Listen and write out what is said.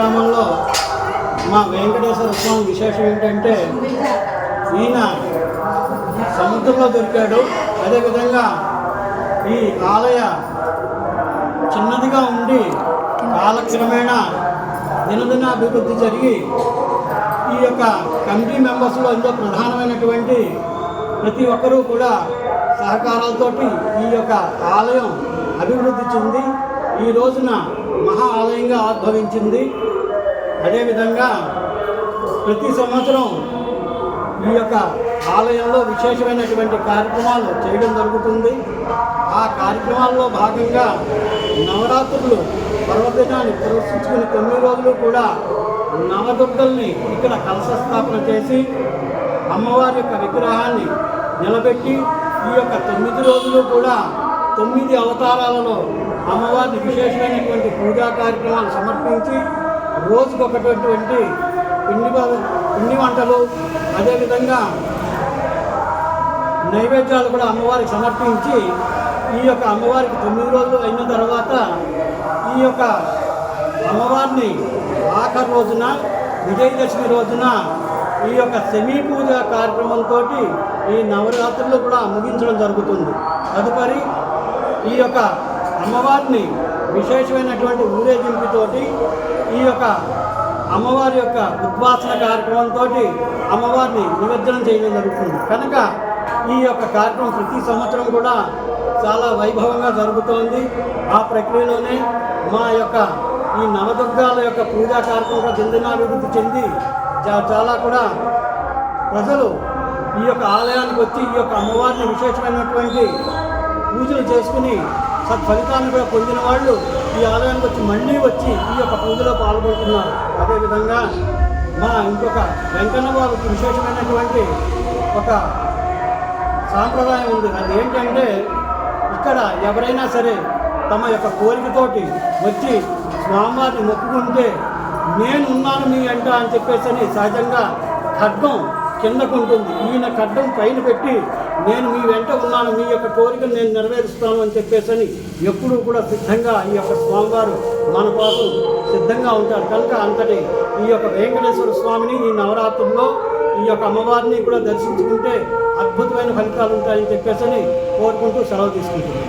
గ్రామంలో మా వెంకటేశ్వర స్వామి విశేషం ఏంటంటే ఈయన సముద్రంలో దొరికాడు. అదేవిధంగా ఈ ఆలయ చిన్నదిగా ఉండి కాలక్రమేణా దినదిన అభివృద్ధి జరిగి ఈ యొక్క కమిటీ మెంబర్స్లో ఎంతో ప్రధానమైనటువంటి ప్రతి ఒక్కరూ కూడా సహకారాలతోటి ఈ యొక్క ఆలయం అభివృద్ధి చెంది ఈ రోజున మహా ఆలయంగా ఆద్భవించింది అదేవిధంగా ప్రతి సంవత్సరం ఈ యొక్క ఆలయంలో విశేషమైనటువంటి కార్యక్రమాలు చేయడం జరుగుతుంది. ఆ కార్యక్రమాల్లో భాగంగా నవరాత్రులు పర్వదినాన్ని ప్రదర్శించుకుని తొమ్మిది రోజులు కూడా నవదుర్గల్ని ఇక్కడ కలశ స్థాపన చేసి అమ్మవారి యొక్క విగ్రహాన్ని నిలబెట్టి ఈ యొక్క తొమ్మిది రోజులు కూడా తొమ్మిది అవతారాలలో అమ్మవారిని విశేషమైనటువంటి పూజా కార్యక్రమాలు సమర్పించి రోజుకొకటువంటి పిండి వ- పిండి వంటలు అదేవిధంగా నైవేద్యాలు కూడా అమ్మవారికి సమర్పించి ఈ యొక్క అమ్మవారికి తొమ్మిది రోజులు అయిన తర్వాత ఈ యొక్క అమ్మవారిని ఆఖరి రోజున విజయదశమి రోజున ఈ యొక్క సెమీ పూజ కార్యక్రమంతో ఈ నవరాత్రులు కూడా ముగించడం జరుగుతుంది. తదుపరి ఈ యొక్క అమ్మవారిని విశేషమైనటువంటి ఊరేగింపుతోటి ఈ యొక్క అమ్మవారి యొక్క ఉద్వాసన కార్యక్రమంతో అమ్మవారిని నిమజ్జనం చేయడం జరుగుతుంది. కనుక ఈ యొక్క కార్యక్రమం ప్రతి సంవత్సరం కూడా చాలా వైభవంగా జరుగుతోంది. ఆ ప్రక్రియలోనే మా యొక్క ఈ నవదుర్గాల యొక్క పూజా కార్యక్రమం చెందినాభివృద్ధి చెంది చాలా కూడా ప్రజలు ఈ యొక్క ఆలయానికి వచ్చి ఈ యొక్క అమ్మవారిని విశేషమైనటువంటి పూజలు చేసుకుని సత్ఫలితాన్ని కూడా పొందిన వాళ్ళు ఈ ఆలయానికి వచ్చి మళ్ళీ వచ్చి ఈ యొక్క పూజలో పాల్గొంటున్నారు. అదేవిధంగా మా ఇంకొక వెంకన్న బాబుకి విశేషమైనటువంటి ఒక సాంప్రదాయం ఉంది. అది ఏంటంటే ఇక్కడ ఎవరైనా సరే తమ యొక్క కోరికతోటి వచ్చి స్వామివారిని మొక్కుకుంటే నేను ఉన్నాను మీ అంట అని చెప్పేసి అని సహజంగా ఖడ్గం కిందకు ఉంటుంది ఈయన ఖడ్గం పైన పెట్టి నేను మీ వెంట ఉన్నాను మీ యొక్క కోరికను నేను నెరవేరుస్తాను అని చెప్పేసి అని ఎప్పుడూ కూడా సిద్ధంగా ఈ యొక్క స్వామివారు మన కోసం సిద్ధంగా ఉంటారు. కనుక అంతటి ఈ యొక్క వెంకటేశ్వర స్వామిని ఈ నవరాత్రుల్లో ఈ యొక్క అమ్మవారిని కూడా దర్శించుకుంటే అద్భుతమైన ఫలితాలు ఉంటాయని చెప్పేసి కోరుకుంటూ సెలవు తీసుకుంటున్నాను.